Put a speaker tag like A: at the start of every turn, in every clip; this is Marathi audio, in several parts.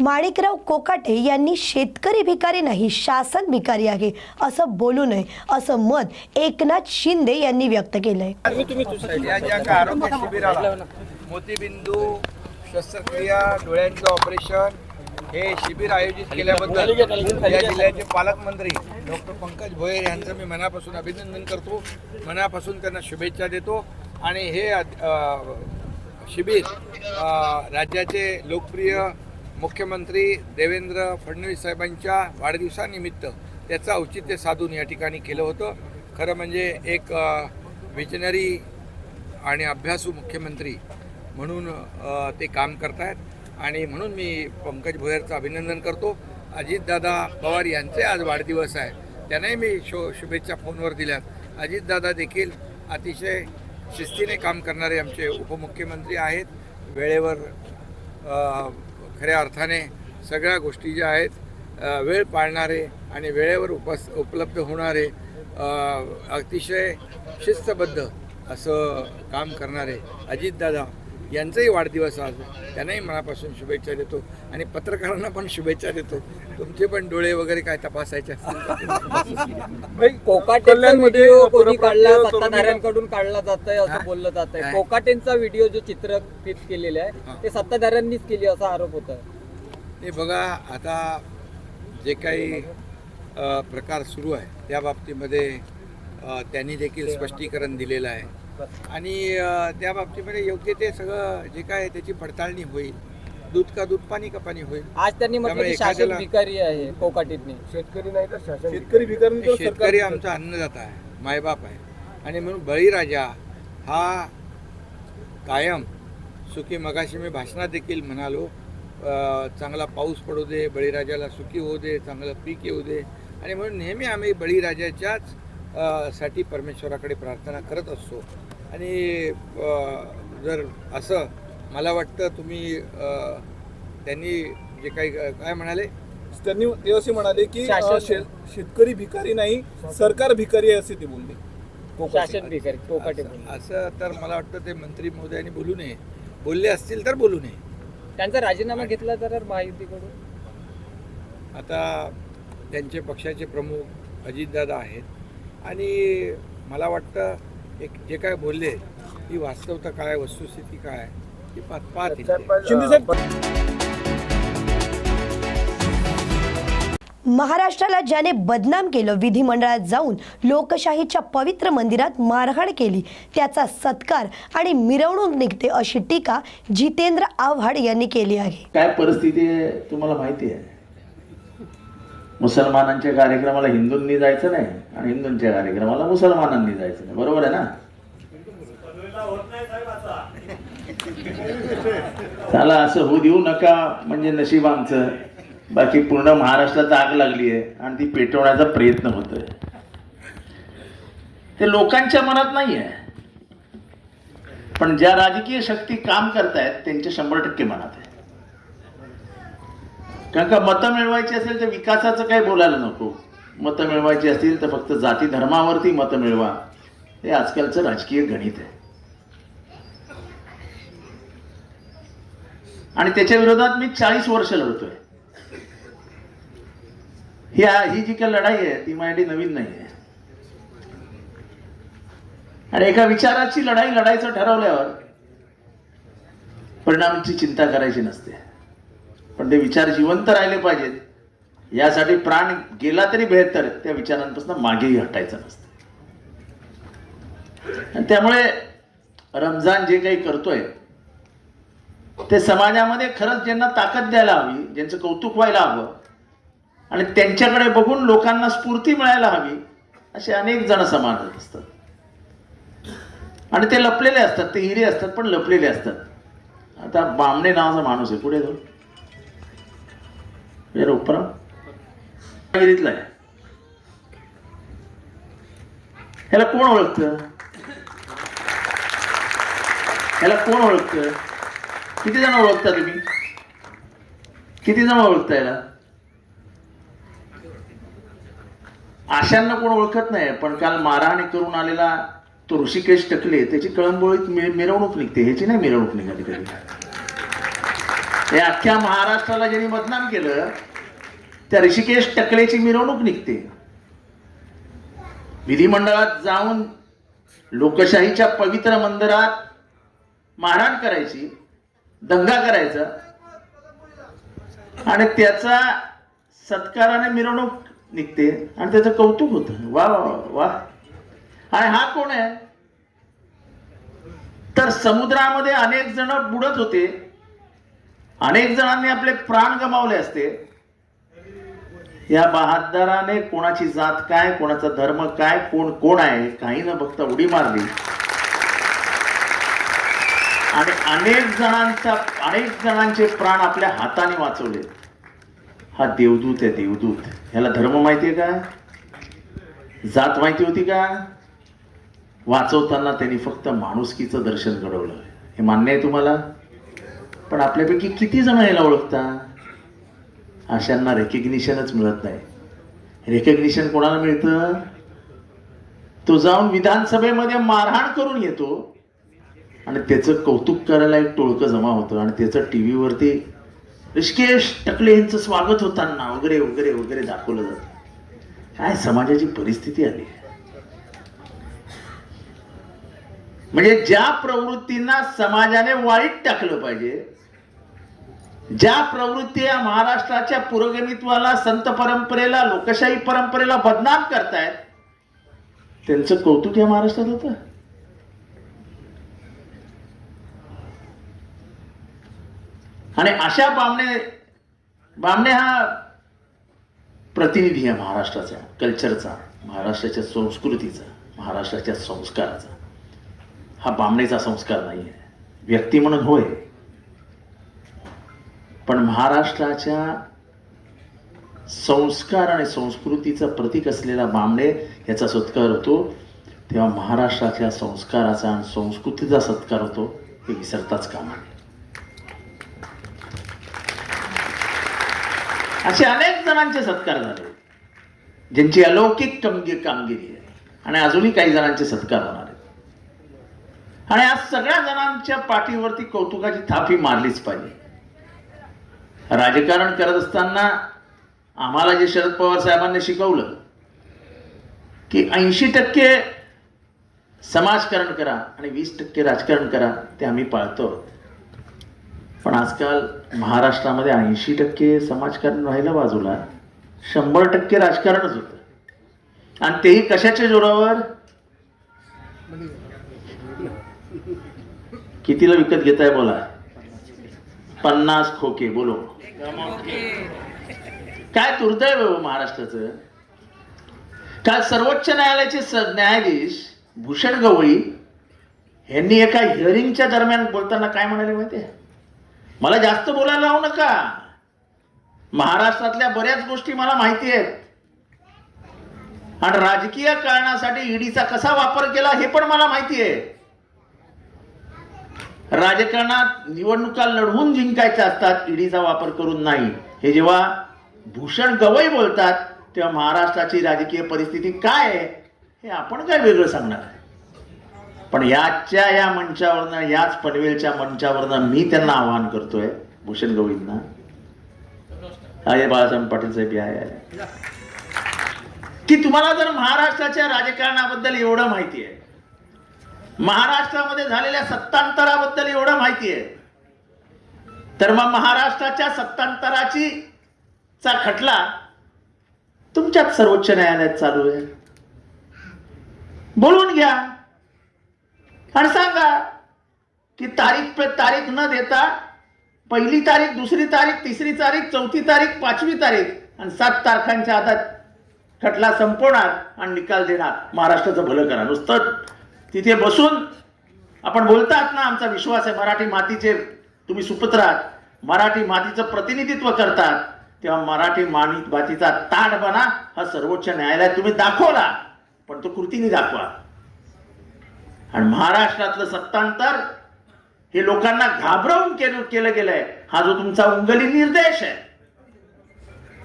A: माणिकराव कोकाटे यांनी शेतकरी भिकारी नाही शासन भिकारी आहे असं बोलू नये असं मत एकनाथ शिंदे यांनी व्यक्त केलंय.
B: आहे मोतीबिंदू शस्त्रक्रिया डोळ्यांचं ऑपरेशन हे शिबिर आयोजित केल्याबद्दल या जिल्ह्याचे पालकमंत्री डॉक्टर पंकज भोयर यांचं मी मनापासून अभिनंदन करतो. मनापासून त्यांना शुभेच्छा देतो. आणि हे शिबिर राज्याचे लोकप्रिय मुख्यमंत्री देवेंद्र फडणवीस साहेबांच्या वाढदिवसानिमित्त त्याचं औचित्य साधून या ठिकाणी केलं होतं. खरं म्हणजे एक विजनरी आणि अभ्यासू मुख्यमंत्री म्हणून ते काम करतायत. आणि म्हणून मी पंकज भोयरचं अभिनंदन करतो. अजितदादा पवार यांचे आज वाढदिवस आहे. त्यांनाही मी शो शुभेच्छा फोनवर दिल्यात. अजितदादा देखील अतिशय शिस्तीने काम करणारे आमचे उपमुख्यमंत्री आहेत. वेळेवर खऱ्या अर्थाने सगळ्या गोष्टी ज्या आहेत वेळ पाळणारे आणि वेळेवर उपस उपलब्ध होणारे अतिशय शिस्तबद्ध असं काम करणारे अजितदादा यांचाही वाढदिवस आज. त्यांनाही मनापासून शुभेच्छा देतो. आणि पत्रकारांना पण शुभेच्छा देतो. तुमचे पण डोळे वगैरे काय तपासायचे
C: कोणी
D: परप्रांतीय
C: काढला सत्ताधाऱ्यांकडून काढला जात आहे? असं बोललं जात आहे? कोकाटेंचा व्हिडिओ जो चित्रफित केलेला
B: हा.
C: आहे ते सत्ताधाऱ्यांनीच केली असा आरोप होता
B: हे बघा आता जे काही प्रकार सुरू आहे त्या बाबतीमध्ये त्यांनी देखील स्पष्टीकरण दिलेलं आहे. आणि त्या बाबतीमध्ये योग्य ते सगळं जे काय त्याची पडताळणी होईल. दूध का दूध पाणी का पाणी होईल.
C: आज त्यांनी म्हटलं की शासन भिकारी आहे कोकाटेंनी
D: शेतकरी नाही तर शासन शेतकरी भिकारी तर
B: शेतकरी
D: सरकार
B: आमचा अन्नदाता आहे मायबाप आहे. आणि म्हणून बळीराजा हा कायम सुखी मगाशी मी भाषणात देखील म्हणालो चांगला पाऊस पडू दे बळीराजाला सुखी होऊ दे चांगलं पीक येऊ दे. आणि म्हणून नेहमी आम्ही बळीराजाच्याच साठी परमेश्वराकडे प्रार्थना करत असतो. आणि जर असं मला वाटतं तुम्ही त्यांनी जे काही काय म्हणाले?
D: त्यांनी ते असे म्हणाले की
C: शासन-
D: शेतकरी भिकारी नाही सरकार भिकारी आहे असे ते बोलले.
C: शासन भिकारी कोकाटे
B: असं-
C: बोलले.
B: असं तर मला वाटतं ते मंत्री महोदयांनी बोलू नये. बोलले असतील तर बोलू नये.
C: त्यांचा राजीनामा घेतला तर महायुतीकडून?
B: आता त्यांचे पक्षाचे प्रमुख अजितदादा आहेत. आणि मला वाटतं एक जे काय बोलले ती वास्तवता काय वस्तुस्थिती काय ती पाहत पाहतील ते.
D: शिंदे साहेब
A: महाराष्ट्राला ज्याने बदनाम केलं विधिमंडळात जाऊन लोकशाहीच्या पवित्र मंदिरात मारहाण केली त्याचा सत्कार आणि मिरवणूक निघते अशी टीका जितेंद्र आव्हाड यांनी केली आहे
E: काय परिस्थिती तुम्हाला माहिती आहे मुसलमानांच्या कार्यक्रमाला हिंदूंनी जायचं नाही आणि हिंदूंच्या कार्यक्रमाला मुसलमानांनी जायचं नाही. बरोबर आहे ना? त्याला असं होऊ देऊ नका म्हणजे नशीब आमचं. बाकी पूर्ण महाराष्ट्रात आग लागली आहे आणि ती पेटवण्याचा प्रयत्न होतोय. ते लोकांच्या मनात नाही आहे पण ज्या राजकीय शक्ती काम करतायत त्यांच्या शंभर टक्के मनात आहे. कारण का मतं मिळवायची असेल तर विकासाचं काही बोलायला नको. मतं मिळवायची असतील तर फक्त जाती धर्मावरती मतं मिळवा. हे आजकालचं राजकीय गणित आहे. आणि त्याच्या विरोधात मी चाळीस वर्ष लढतोय. ही ही जी काही लढाई आहे ती माझ्यासाठी नवीन नाही आहे. आणि एका विचाराची लढाई लढायचं ठरवल्यावर परिणामांची चिंता करायची नसते. पण ते विचार जिवंत राहिले पाहिजेत. यासाठी प्राण गेला तरी बेहतर. त्या विचारांपासून मागेही हटायचं नसतं. आणि त्यामुळे रमजान जे काही करतोय ते समाजामध्ये खरंच ज्यांना ताकद द्यायला हवी ज्यांचं कौतुक व्हायला हवं आणि त्यांच्याकडे बघून लोकांना स्फूर्ती मिळायला हवी असे अनेक जण समाजात असतात. आणि ते लपलेले असतात ते हिरे असतात पण लपलेले असतात. आता बामणे नावाचा माणूस आहे. पुढे जाऊन रोपरा रत्नागिरीतला आहे ह्याला कोण ओळखतं ह्याला कोण ओळखतं किती जण ओळखता तुम्ही किती जण ओळखता याला आशांना कोण ओळखत नाही पण काल मारहाणी करून आलेला तो ऋषिकेश टकले त्याची कळंबोळीत मिरवणूक निघते ह्याची नाही मिरवणूक निघाली कधी. हे अख्ख्या महाराष्ट्राला ज्यांनी बदनाम केलं त्या ऋषिकेश टकळेची मिरवणूक निघते. विधिमंडळात जाऊन लोकशाहीच्या पवित्र मंदिरात मारहाण करायची दंगा करायचा आणि त्याचा सत्काराने मिरवणूक निघते आणि त्याचं कौतुक होतं. वा वा वा वा. आणि हा कोण आहे? तर समुद्रामध्ये अनेक जण बुडत होते. अनेक जणांनी आपले प्राण गमावले असते. या बहादराने कोणाची जात काय कोणाचा धर्म काय कोण कोण आहे काही न बघता उडी मारली. आणि अनेक जणांचा अनेक जणांचे प्राण आपल्या हाताने वाचवले. हा देवदूत आहे देवदूत. ह्याला धर्म माहिती आहे का? जात माहिती होती का? वाचवताना त्यांनी फक्त माणुसकीचं दर्शन घडवलं. हे मान्य आहे तुम्हाला? पण आपल्यापैकी किती जण याला ओळखता अशांना रेकग्निशनच मिळत नाही. रेकग्निशन कोणाला मिळतं? तो जाऊन विधानसभेमध्ये मारहाण करून येतो. आणि त्याचं कौतुक करायला एक टोळकं जमा होतं. आणि त्याचं टी व्हीवरती ऋषिकेश टकले यांचं स्वागत होताना वगैरे वगैरे वगैरे दाखवलं जातं. काय समाजाची परिस्थिती आली? म्हणजे ज्या प्रवृत्तींना समाजाने वाईट टाकलं पाहिजे ज्या प्रवृत्ती या महाराष्ट्राच्या पुरोगमित्वाला संत परंपरेला लोकशाही परंपरेला बदनाम करतायत त्यांचं कौतुक या महाराष्ट्रात होतं. आणि अशा बामणे बामणे हा प्रतिनिधी आहे महाराष्ट्राचा कल्चरचा महाराष्ट्राच्या संस्कृतीचा महाराष्ट्राच्या संस्काराचा. हा बामणेचा संस्कार नाही आहे व्यक्ती म्हणून होय. पण महाराष्ट्राच्या संस्कार आणि संस्कृतीचं प्रतीक असलेला बांबडे याचा सत्कार होतो. तेव्हा महाराष्ट्राच्या संस्काराचा आणि संस्कृतीचा सत्कार होतो हे विसरताच कामा नये. असे अनेक जणांचे सत्कार झाले. ज्यांची अलौकिक कामगिरी कामगिरी आहे. आणि अजूनही काही जणांचे सत्कार होणार आहेत. आणि आज सगळ्या जणांच्या पाठीवरती कौतुकाची थापी मारलीच पाहिजे. राजकारण करत असताना आम्हाला जे शरद पवार साहेबांनी शिकवलं की ऐंशी टक्के समाजकारण करा आणि वीस टक्के राजकारण करा ते आम्ही पाळतो. पण आजकाल महाराष्ट्रामध्ये ऐंशी टक्के समाजकारण राहिलं बाजूला शंभर टक्के राजकारणच होतं. आणि तेही कशाच्या जोरावर? कितीला विकत घेताय बोला? पन्नास खोके बोलो. काय दुर्दैव आहे हो महाराष्ट्राचं? काल सर्वोच्च न्यायालयाचे न्यायाधीश भूषण गवळी यांनी एका हिअरिंगच्या दरम्यान बोलताना काय म्हणाले माहितीये? मला जास्त बोलायला लावू नका. महाराष्ट्रातल्या बऱ्याच गोष्टी मला माहिती आहेत. आणि राजकीय कारणासाठी ईडीचा कसा वापर केला हे पण मला माहिती आहे. राजकारणात निवडणुका लढवून जिंकायच्या असतात ईडीचा वापर करून नाही. हे जेव्हा भूषण गवई बोलतात तेव्हा महाराष्ट्राची राजकीय परिस्थिती काय आहे हे आपण काय वेगळं सांगणार? पण याच्या या मंचावरनं याच पनवेलच्या मंचावरनं मी त्यांना आवाहन करतोय भूषण गवईंना. आहे बाळासाहेब पाटील साहेब या. की तुम्हाला जर महाराष्ट्राच्या राजकारणाबद्दल एवढं माहिती आहे महाराष्ट्रामध्ये झालेल्या सत्तांतराबद्दल एवढं माहिती आहे. तर मग महाराष्ट्राच्या सत्तांतराची चा खटला तुमच्याच सर्वोच्च न्यायालयात चालू आहे. बोलून घ्या. आणि सांगा की तारीख पे तारीख न देता पहिली तारीख दुसरी तारीख तिसरी तारीख चौथी तारीख पाचवी तारीख आणि सात तारखांच्या हातात खटला संपवणार आणि निकाल देणार. महाराष्ट्राचं भलं करा. नुसतं तिथे बसून आपण बोलतात ना आमचा विश्वास आहे मराठी मातीचे तुम्ही सुपुत्र आहात मराठी मातीचं प्रतिनिधित्व करतात तेव्हा मराठी माणी मातीचा बना हा सर्वोच्च न्यायालयात तुम्ही दाखवला पण तो कृतीने दाखवा. आणि महाराष्ट्रातलं सत्तांतर हे लोकांना घाबरवून केलं केलं गेलंय. हा जो तुमचा उंगली निर्देश आहे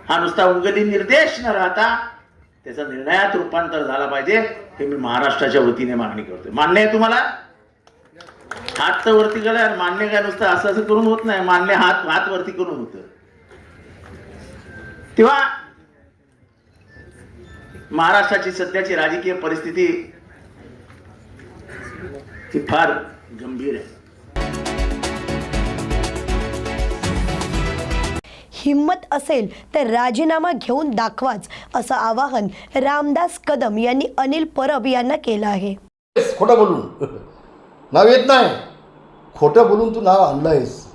E: हा नुसता उंगली निर्देश न राहता त्याचा निर्णयात रूपांतर झाला पाहिजे हे मी महाराष्ट्राच्या वतीने मागणी करतोय. मान्य आहे तुम्हाला? हात तर वरती गेला मान्य काय नुसतं असं असं करून होत नाही. मान्य हात हात वरती करून होतं. तेव्हा महाराष्ट्राची सध्याची राजकीय परिस्थिती ती फार गंभीर आहे.
A: हिम्मत असेल तर राजीनामा घेऊन दाखवाच असं आवाहन रामदास कदम यांनी अनिल परब यांना केलं आहे.
F: खोटं बोलून. नाव येत नाही. खोटं बोलून तू नाव आणलं आहेस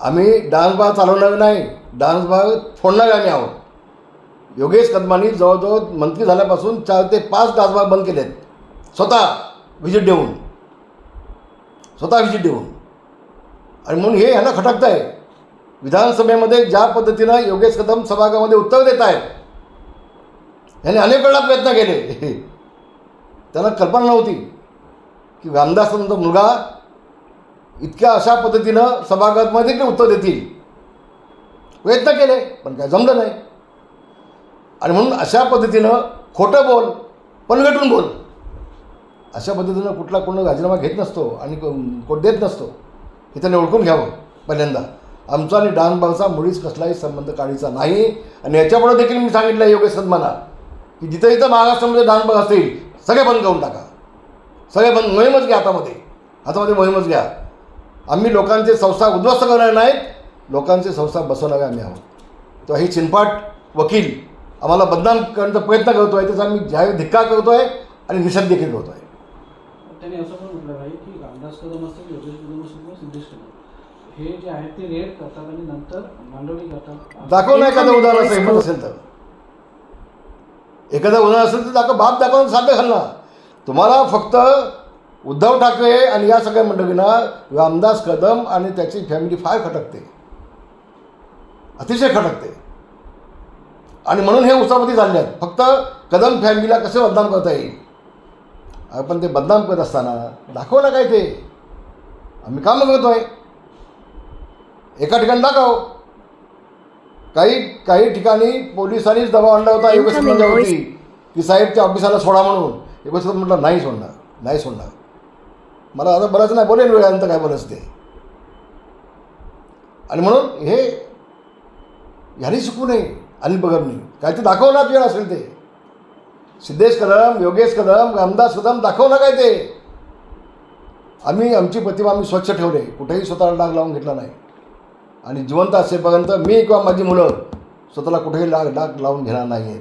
F: आम्ही डान्स बार चालवणार नाही. डान्स बार फोडणार आम्ही आहोत. योगेश कदमांनी जवळजवळ मंत्री झाल्यापासून चार ते पाच डान्स बार बंद केलेत. स्वतः व्हिजिट देऊन. स्वतः व्हिजिट देऊन. आणि म्हणून हे ह्यांना खटकत आहे विधानसभेमध्ये ज्या पद्धतीनं योगेश कदम सभागामध्ये उत्तर देत आहेत यांनी अनेक वेळा प्रयत्न केले. त्यांना कल्पना नव्हती की रामदासांचा मुलगा इतक्या अशा पद्धतीनं सभागृहामध्ये ते उत्तर देतील. प्रयत्न केले पण काय जमलं नाही. आणि म्हणून अशा पद्धतीनं खोटं बोल पलगटून बोल. अशा पद्धतीनं कुठला कोण राजीनामा घेत नसतो आणि को- कोण देत नसतो हे त्यांनी ओळखून घ्यावं पहिल्यांदा. आमचा आणि डानबांचा मुळीच कसलाही संबंध काढीचा नाही. आणि याच्यामुळे देखील मी सांगितलं आहे योगेश सन्माना की जिथं जिथं महाराष्ट्रामध्ये डानबाग असतील सगळे बंद करून टाका. सगळे बंद मोहीमच घ्या हातामध्ये. हातामध्ये मोहीमच घ्या. आम्ही लोकांचे संस्था उद्ध्वस्त करणार नाहीत. लोकांचे संस्था बसवणारे आम्ही आहोत. तर हे चिनपाट वकील आम्हाला बदनाम करण्याचा प्रयत्न करतो आहे त्याचा आम्ही जाहीर धिक्कार करतो आहे आणि निषेध देखील करतो आहे
G: त्यांनी असं पण म्हटलं की रामदास कदम असतील योगेश कदम असतील सिद्धेश कदम. हे जे आहेत ते रेड करतात आणि नंतर मांडवणी करतात.
F: दाखव ना एखादं उदाहरण असं हिंमत असेल तर. एखादं उदाहरण असेल तर दाखव बाप दाखवून साध्य घालणार तुम्हाला फक्त उद्धव ठाकरे आणि या सगळ्या मंडळींना रामदास कदम आणि त्याची फॅमिली फार खटकते. अतिशय खटकते. आणि म्हणून हे उसापती चालले आहेत. फक्त कदम फॅमिलीला कसे बदनाम करता येईल? आपण ते बदनाम करत असताना दाखव ना काय ते? आम्ही काम करतोय. एका ठिकाणी दाखव. काही काही ठिकाणी पोलिसांनीच दबाव आणला होता योगेश होती. की साहेबच्या ऑफिसाला सोडा म्हणून. योगेश म्हटलं नाही सोडणार नाही सोडणार. मला आता बरंच नाही बोलेल वेळानंतर काय बोलायचं ते. आणि म्हणून हे ह्यानी शिकू नये अनिल बगमनी काय ते दाखव ना आपल्याला असेल ते. सिद्धेश कदम योगेश कदम रामदास कदम दाखव ना काय ते. आम्ही आमची प्रतिमा आम्ही स्वच्छ ठेवले. कुठेही स्वतःला डाग लावून घेतला नाही. आणि जिवंत असेपर्यंत मी किंवा माझी मुलं स्वतःला कुठेही डाग डाग लावून घेणार नाही आहेत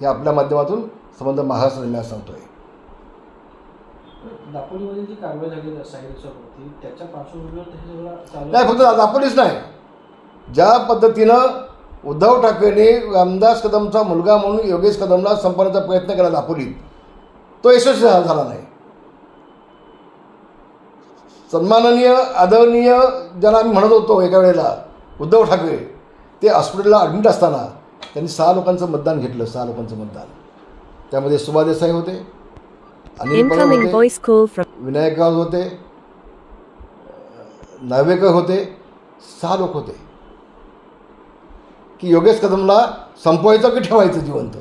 F: हे आपल्या माध्यमातून संबंध महाराष्ट्र सांगतो आहे
G: दापोलीमध्ये जी कारवाई झाली त्याच्या पार्श्वभूमीवर
F: नाही फक्त दापोलीच नाही. ज्या पद्धतीनं उद्धव ठाकरेंनी रामदास कदमचा मुलगा म्हणून योगेश कदमला संपवण्याचा प्रयत्न केला दापोलीत तो यशस्वी झाला नाही. सन्माननीय आदरणीय ज्यांना आम्ही म्हणत होतो एका वेळेला उद्धव ठाकरे ते हॉस्पिटलला ॲडमिट असताना त्यांनी सहा लोकांचं मतदान घेतलं सहा लोकांचं मतदान. त्यामध्ये सुभा देसाई होते होते
H: voice call from
F: विनायक राव होते नार्वेकर होते सहा लोक होते. की योगेश कदमला संपवायचं की ठेवायचं जिवंत?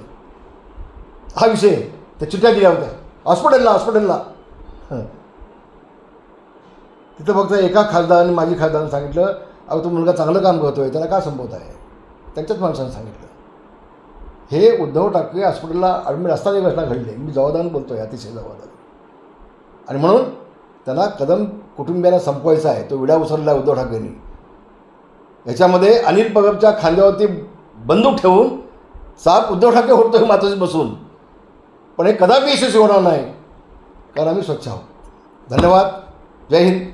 F: हा विषय त्या चिठ्ठ्या दिल्या होत्या. हॉस्पिटलला हॉस्पिटलला. तिथं फक्त एका खासदाराने माझी खासदारांनी सांगितलं अहो तो मुलगा चांगलं काम करतो आहे त्याला का संपवत आहे? त्यांच्याच माणसाने सांगितलं. हे उद्धव ठाकरे हॉस्पिटलला ॲडमिट असताना घटना घडली. मी जबाबदार बोलतो आहे अतिशय जबाबदार आणि म्हणून त्यांना कदम कुटुंबियांना संपवायचा आहे. तो विडा उचलला उद्धव ठाकरेंनी. याच्यामध्ये अनिल पगबच्या खांद्यावरती बंदूक ठेवून साप उद्धव ठाकरे होतोय मातोशी बसून पण हे कदापि यशस्वी होणार नाही कारण आम्ही स्वच्छ आहोत. धन्यवाद. जय हिंद.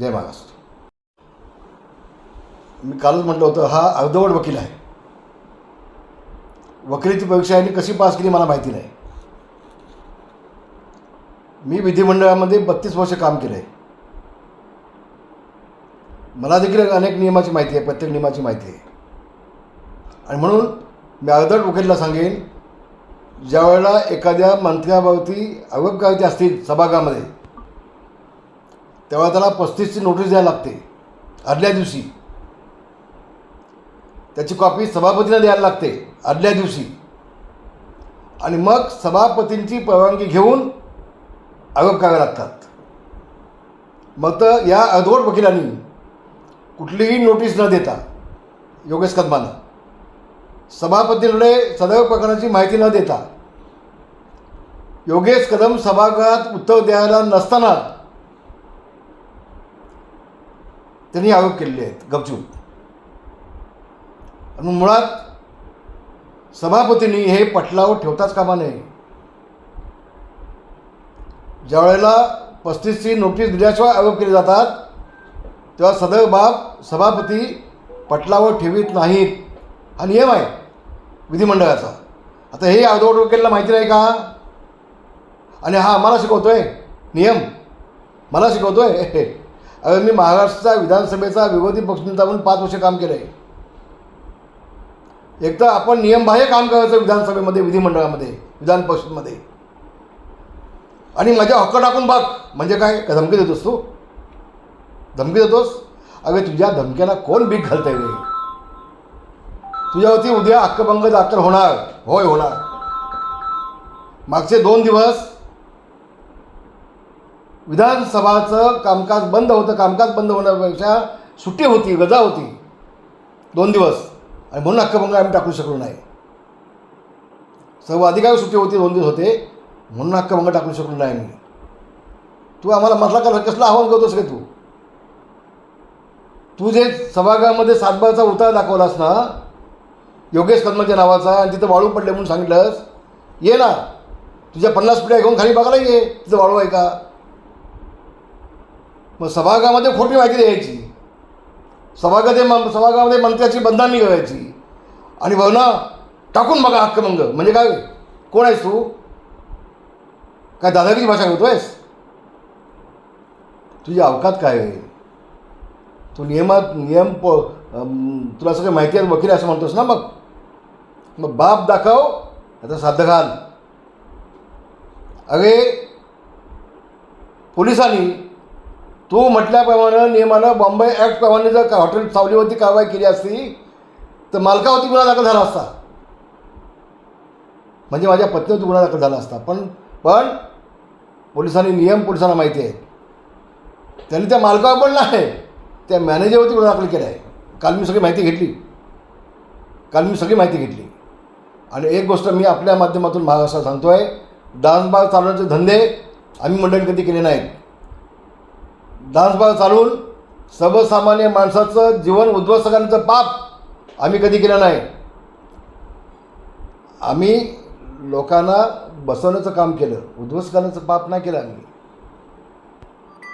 F: जय महाराष्ट्र. मी कालच म्हटलं होतं हा अर्धवट वकील आहे. वकिलीची परीक्षा यांनी कशी पास केली मला माहिती नाही. मी विधिमंडळामध्ये बत्तीस वर्ष काम केलं आहे. मला देखील अनेक नियमाची माहिती आहे प्रत्येक नियमाची माहिती आहे. आणि म्हणून मी अर्धवट वकीलला सांगेन ज्यावेळेला एखाद्या मंत्र्यावरती अवकायती असतील सभागृहामध्ये तेव्हा त्याला पस्तीसची नोटीस द्यायला लागते. आदल्या दिवशी. त्याची कॉपी सभापतींना द्यायला लागते आदल्या दिवशी. आणि मग सभापतींची परवानगी घेऊन आरोप करावे लागतात. मग तर या अर्धवट वकिलांनी कुठलीही नोटीस न देता योगेश कदमांना सभापतींकडे सदैव प्रकरणाची माहिती न देता योगेश कदम सभागृहात उत्तर द्यायला नसताना त्यांनी आरोप केलेले आहेत गपचूप. आणि मुळात सभापतींनी हे पटलावर ठेवताच कामा नये. ज्या वेळेला पस्तीसची नोटीस दिल्याशिवाय आरोप केले जातात तेव्हा सदैव बाब सभापती पटलावर ठेवीत नाहीत. हा नियम आहे विधिमंडळाचा. आता हे अवधवट केलेला माहिती नाही का? आणि हा मला आहे नियम. मला शिकवतो आहे अरे मी महाराष्ट्राचा विधानसभेचा विरोधी पक्षनेता म्हणून पाच वर्ष काम केलं आहे एक तर आपण नियमबाह्य काम करायचं विधानसभेमध्ये विधिमंडळामध्ये विधान परिषदमध्ये. आणि माझ्या हक्क टाकून बघ म्हणजे काय? का धमकी देतोस तू? धमकी देतोस? अरे तुझ्या धमक्याला कोण बीक घालतंय रे? तुझ्यावरती उद्या हक्कभंग दाखल होणार. होय होणार. मागचे दोन दिवस विधानसभाचं कामकाज बंद होतं कामकाज बंद होण्यापेक्षा सुट्टी होती गजा होती. दोन दिवस. आणि म्हणून हक्कभंग आम्ही टाकू शकलो नाही. सर्व अधिकारी सुट्टी होती दोन दिवस होते. म्हणून हक्कभंग टाकू शकलो नाही आम्ही. तू आम्हाला म्हटला का कसलं आव्हान करतोस का तू? तू जे सभागृहामध्ये सातबारचा उतारा दाखवलास ना योगेश कदमाच्या नावाचा आणि तिथं वाळू पडले म्हणून सांगितलंस ये ना. तुझ्या पन्नास पिढ्या घेऊन खाली बघायला ये. तिथं वाळू आहे का? मग सभागृहामध्ये खोटी माहिती द्यायची. सभागृहामध्ये म सभागृहामध्ये मंत्र्याची बदनामी करायची आणि भावना टाकून बघा हक्कभंग म्हणजे काय? कोण आहेस तू? काय दादागिरी भाषा करतोयस तुझी अवकात काय आहे? तू नियमात नियम प तुला सगळं माहिती आहे वकील असं म्हणतोस ना मग? मग बाप दाखव आता साध्य घाल. अरे पोलिसांनी तू म्हटल्याप्रमाणे नियमानं बॉम्बे ॲक्टप्रमाणे जर हॉटेल सावलीवरती कारवाई केली असती तर मालकावरती गुन्हा दाखल झाला असता. म्हणजे माझ्या पत्नीवरती गुन्हा दाखल झाला असता. पण पण पोलिसांनी नियम पोलिसांना माहिती आहे. त्यांनी त्या मालकावर पण नाही त्या मॅनेजरवरती गुन्हा दाखल केला आहे काल मी सगळी माहिती घेतली. काल मी सगळी माहिती घेतली. आणि एक गोष्ट मी आपल्या माध्यमातून महाराष्ट्रात सांगतो आहे डान्स चालवण्याचे धंदे आम्ही मंडळी कधी केले नाहीत. डान्स बार चालवून सर्वसामान्य माणसाचं जीवन उद्ध्वस्त करण्याचं पाप आम्ही कधी केलं नाही. आम्ही लोकांना बसवण्याचं काम केलं. उद्ध्वस्त करण्याचं पाप नाही केलं आम्ही.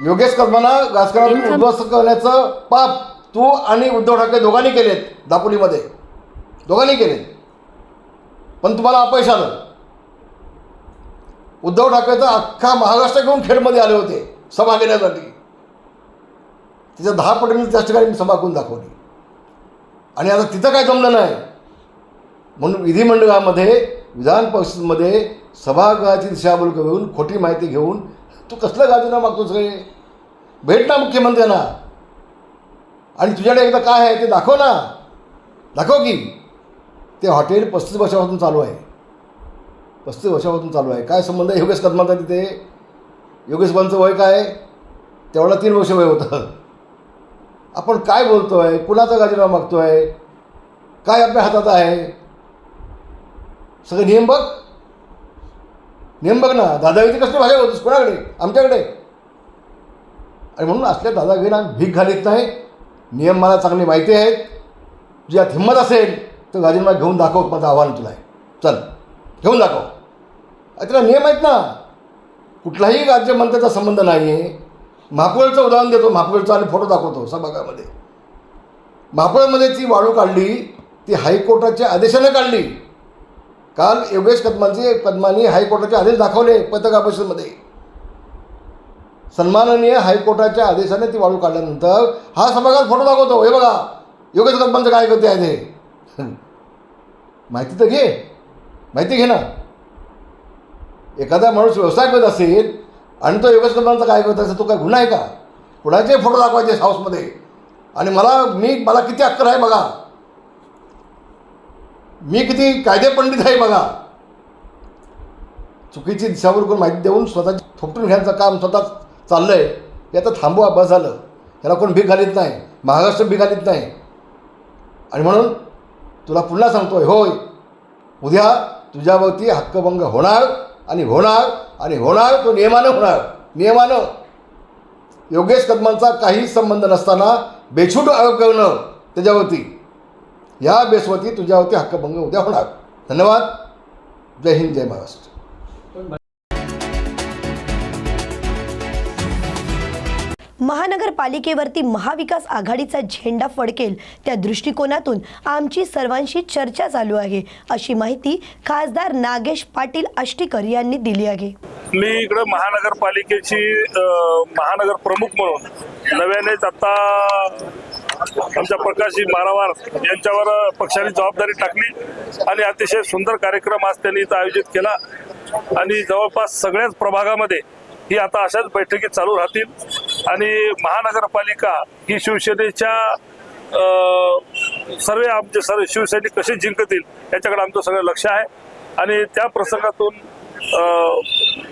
F: योगेश कदमांना राजकारणातून उद्ध्वस्त करण्याचं पाप तू आणि उद्धव ठाकरे दोघांनी केलेत दापोलीमध्ये. दोघांनी केलेत. पण तुम्हाला अपयश आलं. उद्धव ठाकरे तर अख्खा महाराष्ट्र घेऊन खेडमध्ये आले होते सभा घेण्यासाठी. तिच्या दहा पटीने त्याच ठिकाणी मी सभा करून दाखवली. आणि आता तिथं काय जमलं नाही. म्हणून विधिमंडळामध्ये विधान परिषदेमध्ये सभागृहाची दिशाभूल घेऊन खोटी माहिती घेऊन तू कसलं गाजूना मागतोस रे भेट ना मुख्यमंत्र्यांना. आणि तुझ्याकडे एकदा काय आहे ते दाखव ना. दाखव की. ते हॉटेल पस्तीस वर्षापासून चालू आहे. पस्तीस वर्षापासून चालू आहे. काय संबंध आहे? योगेश कदमाचा तिथे? योगेश बांचं वय काय? तेवढा तीन वर्ष वय होतं. आपण काय बोलतो आहे कुणाचा गाजीनामा मागतो आहे काय आपल्या हातात आहे? सगळं नियम बघ. नियम बघ ना. दादागिरी कसली भाषा होतीस? कोणाकडे? आमच्याकडे. आणि म्हणून असल्या दादागिरीला भीक घालीत नाही. नियम मला चांगली माहिती आहेत. तुझ्यात हिंमत असेल तर गाजीनामा घेऊन दाखव. माझं आव्हान तुला आहे. चल. घेऊन दाखव. अरे तुला नियम आहेत ना. कुठलाही राज्यमंत्र्याचा संबंध नाही आहे महापुळचं उदाहरण देतो महापौरचा आणि फोटो दाखवतो सभागामध्ये. महापौरमध्ये ती वाळू काढली ती हायकोर्टाच्या आदेशाने काढली. काल योगेश कदमांचे पद्मानी हायकोर्टाचे आदेश दाखवले पत्रकार परिषदेमध्ये सन्माननीय हायकोर्टाच्या आदेशाने ती वाळू काढल्यानंतर हा सभागृहात फोटो दाखवतो. हे बघा योगेश कदमांचं काय करते आहे ते? माहिती तर घे. माहिती घे ना. एखादा माणूस व्यवसाय करत असेल आणि तो योगेश कदमांचा काय करत तू तो काय गुन्हा आहे का? कुणाचे फोटो दाखवायचे हाऊसमध्ये आणि मला मी मला किती अक्कल आहे बघा. मी किती कायदे पंडित आहे बघा. चुकीची दिशावर करून माहिती देऊन स्वतः थोपटून घ्यायचं काम स्वतः चाललं आहे की आता थांबवा बस झालं. याला कोण भीक घालीत नाही. महाराष्ट्र भीक घालीत नाही. आणि म्हणून तुला पुन्हा सांगतोय होय उद्या तुझ्यावरती हक्कभंग होणार. आणि होणार आणि होणार तो नियमानं होणार. नियमानं. योगेश कदमांचा काही संबंध नसताना बेछूट आरोप करणं त्याच्यावरती. या बेसवरती तुझ्यावरती हक्कभंग उद्या होणार. धन्यवाद. जय हिंद जय महाराष्ट्र.
A: महानगरपालिकेवरती महाविकास आघाडीचा झेंडा फडकेल. त्या दृष्टिकोनातून आमची सर्वांशी चर्चा चालू आहे अशी माहिती खासदार नागेश पाटील आष्टीकर यांनी दिली आहे.
H: मी इकडं महानगरपालिकेची महानगर प्रमुख म्हणून नव्यानेच आता आमच्या प्रकाशजी मारावार यांच्यावर पक्षाने जबाबदारी टाकली आणि अतिशय सुंदर कार्यक्रम आज त्यांनी इथं आयोजित केला. आणि जवळपास सगळ्याच प्रभागामध्ये ही आता अशाच बैठकी चालू राहतील. आणि महानगरपालिका ही शिवसेनेच्या सर्व आमचे सर्व शिवसैनिक कसे जिंकतील याच्याकडे आमचं सगळं लक्ष आहे. आणि त्या प्रसंगातून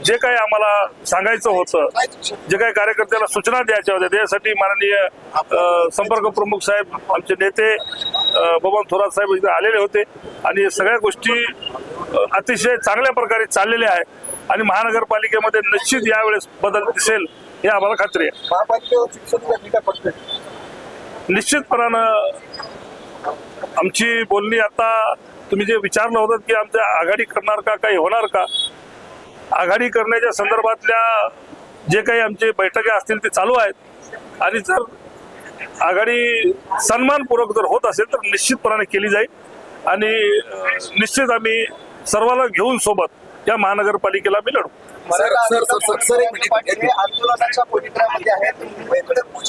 H: जे काही आम्हाला सांगायचं होतं जे काही कार्यकर्त्याला सूचना द्यायच्या होत्या त्यासाठी माननीय संपर्क प्रमुख साहेब आमचे नेते बबन थोरात साहेब इथे आलेले होते. आणि सगळ्या गोष्टी अतिशय चांगल्या प्रकारे चाललेल्या आहे आणि महानगरपालिकेमध्ये निश्चित यावेळेस बदल दिसेल. हे आम्हाला खात्री आहे.
B: महापालिकेवर पडते
H: निश्चितपणानं आमची बोलणी आता तुम्ही जे विचारलं होतं की आमच्या आघाडी करणार का काही होणार का? आघाडी करण्याच्या संदर्भातल्या जे काही आमचे बैठका असतील ते चालू आहेत. आणि जर आघाडी सन्मानपूर्वक जर होत असेल तर निश्चितपणाने केली जाईल. आणि निश्चित आम्ही सर्वांना घेऊन सोबत या महानगरपालिकेला आम्ही लढू
B: हे आंदोलनाच्या पवित्र्यामध्ये आहे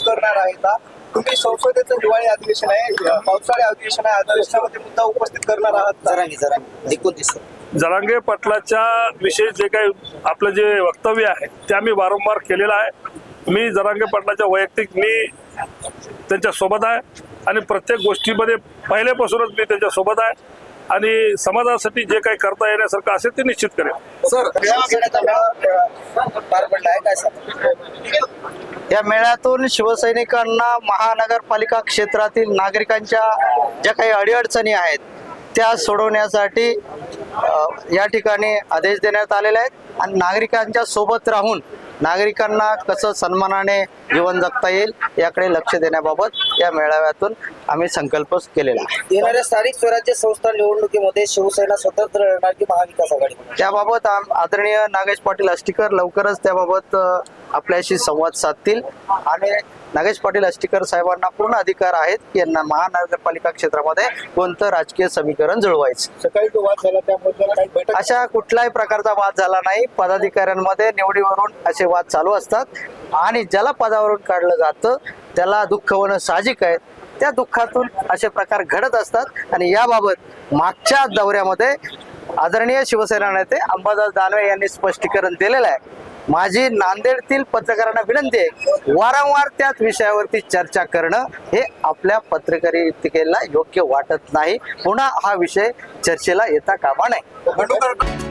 B: करणार का? तुम्ही संसदेचं हिवाळी अधिवेशन आहे पावसाळी अधिवेशन आहे अधिवेशनामध्ये मुद्दा उपस्थित करणार आहात जरांगी जरांगी एकोणतीस
H: जरांगे पाटलाच्या विषयी जे काही आपलं जे वक्तव्य आहे ते आम्ही वारंवार केलेलं आहे. मी जरांगे पाटलाच्या वैयक्तिक मी त्यांच्यासोबत आहे. आणि प्रत्येक गोष्टीमध्ये पहिल्यापासूनच मी त्यांच्यासोबत आहे. आणि समाजासाठी जे काही करता येण्यासारखं असेल ते निश्चित करेल.
B: सर पार पडला आहे काय सर?
I: या मेळ्यातून शिवसैनिकांना महानगरपालिका क्षेत्रातील नागरिकांच्या ज्या काही अडीअडचणी आहेत त्या सोडवण्यासाठी या ठिकाणी आदेश देण्यात आलेले आहेत. आणि नागरिकांच्या सोबत राहून नागरिकांना कसं सन्मानाने जीवन जगता येईल याकडे लक्ष देण्याबाबत या मेळाव्यातून आम्ही संकल्प केलेला आहे.
B: येणाऱ्या स्थानिक स्वराज्य संस्था निवडणुकीमध्ये शिवसेना स्वतंत्र लढणार की महाविकास आघाडी
I: त्याबाबत आम- आदरणीय नागेश पाटील अष्टीकर लवकरच त्याबाबत आपल्याशी संवाद साधतील. आणि नागेश पाटील अष्टीकर साहेबांना पूर्ण अधिकार आहेत की यांना महानगरपालिका क्षेत्रामध्ये कोणतं राजकीय समीकरण जुळवायचं.
B: सकाळी तो वाद झाला त्याबद्दल
I: अशा कुठल्याही प्रकारचा वाद झाला नाही. पदाधिकाऱ्यांमध्ये निवडीवरून असे वाद चालू असतात. आणि ज्याला पदावरून काढलं जातं त्याला दुःख होणं साहजिक आहे. त्या दुःखातून असे प्रकार घडत असतात. आणि याबाबत मागच्या दौऱ्यामध्ये आदरणीय शिवसेना नेते अंबादास दानवे यांनी स्पष्टीकरण दिलेलं आहे. माझी नांदेडतील पत्रकारांना विनंती आहे वारंवार त्याच विषयावरती चर्चा करणं हे आपल्या पत्रकारितेला योग्य वाटत नाही. पुन्हा हा विषय चर्चेला येता कामा नये.